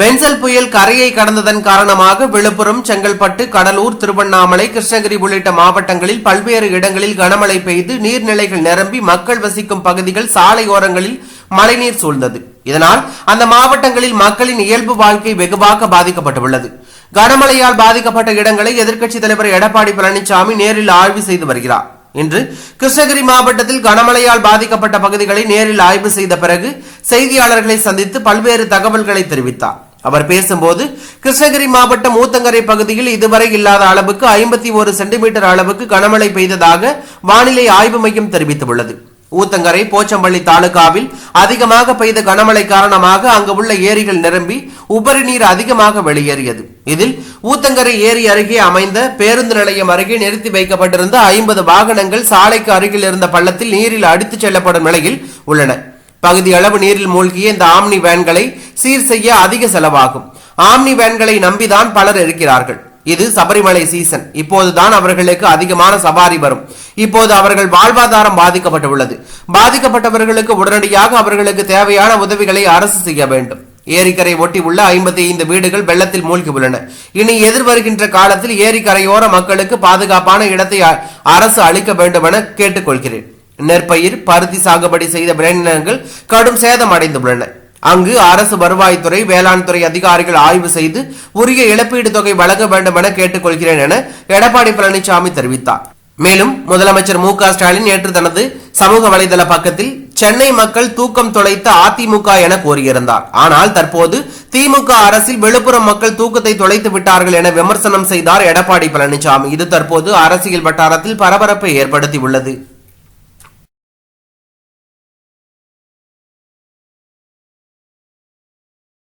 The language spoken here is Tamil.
பென்சல் புயல் கரையை கடந்ததன் காரணமாக விழுப்புரம் செங்கல்பட்டு கடலூர் திருவண்ணாமலை கிருஷ்ணகிரி உள்ளிட்ட மாவட்டங்களில் பல்வேறு இடங்களில் கனமழை பெய்து நீர்நிலைகள் நிரம்பி மக்கள் வசிக்கும் பகுதிகள் சாலையோரங்களில் மழைநீர் சூழ்ந்தது. இதனால் அந்த மாவட்டங்களில் மக்களின் இயல்பு வாழ்க்கை வெகுவாக பாதிக்கப்பட்டுள்ளது. கனமழையால் பாதிக்கப்பட்ட இடங்களை எதிர்க்கட்சித் தலைவர் எடப்பாடி பழனிசாமி நேரில் ஆய்வு செய்து வருகிறார். இன்று கிருஷ்ணகிரி மாவட்டத்தில் கனமழையால் பாதிக்கப்பட்ட பகுதிகளை நேரில் ஆய்வு செய்த பிறகு செய்தியாளர்களை சந்தித்து பல்வேறு தகவல்களை தெரிவித்தார். அவர் பேசும்போது கிருஷ்ணகிரி மாவட்டம் ஊத்தங்கரை பகுதியில் இதுவரை இல்லாத அளவுக்கு ஐம்பத்தி ஒரு சென்டிமீட்டர் அளவுக்கு கனமழை பெய்ததாக வானிலை ஆய்வு மையம் தெரிவித்துள்ளது. ஊத்தங்கரை போச்சம்பள்ளி தாலுகாவில் அதிகமாக பெய்த கனமழை காரணமாக அங்கு உள்ள ஏரிகள் நிரம்பி உபரி நீர் அதிகமாக வெளியேறியது. இதில் ஊத்தங்கரை ஏரி அருகே அமைந்த பேருந்து நிலையம் அருகே நிறுத்தி வைக்கப்பட்டிருந்த ஐம்பது வாகனங்கள் சாலைக்கு அருகில் இருந்த பள்ளத்தில் நீரில் அடித்துச் செல்லப்படும் நிலையில் உள்ளன. பகுதி அளவு நீரில் மூழ்கிய இந்த ஆம்னி வேன்களை சீர் செய்ய அதிக செலவாகும். ஆம்னி வேன்களை நம்பிதான் பலர் இருக்கிறார்கள். இது சபரிமலை சீசன். இப்போதுதான் அவர்களுக்கு அதிகமான சவாரி வரும். இப்போது அவர்கள் வாழ்வாதாரம் பாதிக்கப்பட்டுள்ளது. பாதிக்கப்பட்டவர்களுக்கு உடனடியாக அவர்களுக்கு தேவையான உதவிகளை அரசு செய்ய வேண்டும். ஏரிக்கரை ஒட்டி உள்ள ஐம்பத்தி ஐந்து வீடுகள் வெள்ளத்தில் மூழ்கி உள்ளன இனி எதிர்வருகின்ற காலத்தில் ஏரிக்கரையோர மக்களுக்கு பாதுகாப்பான இடத்தை அ- அரசு அளிக்க வேண்டும் என கேட்டுக்கொள்கிறேன். நெற்பயிர் பருத்தி சாகுபடி செய்த விளைநிலங்கள் கடும் சேதம் அடைந்துள்ளன. அங்கு அரசு வருவாய்த்துறை வேளாண் துறை அதிகாரிகள் ஆய்வு செய்து உரிய இழப்பீடு தொகை வழங்க வேண்டும் என கேட்டுக்கொள்கிறேன் என எடப்பாடி பழனிசாமி தெரிவித்தார். மேலும் முதலமைச்சர் மு க ஸ்டாலின் நேற்று தனது சமூக வலைதள பக்கத்தில் சென்னை மக்கள் தூக்கம் தொலைத்த அதிமுக என கூறியிருந்தார். ஆனால் தற்போது திமுக அரசில் விழுப்புரம் மக்கள் தூக்கத்தை தொலைத்து விட்டார்கள் என விமர்சனம் செய்தார் எடப்பாடி பழனிசாமி. இது தற்போது அரசியல் வட்டாரத்தில் பரபரப்பை ஏற்படுத்தியுள்ளது.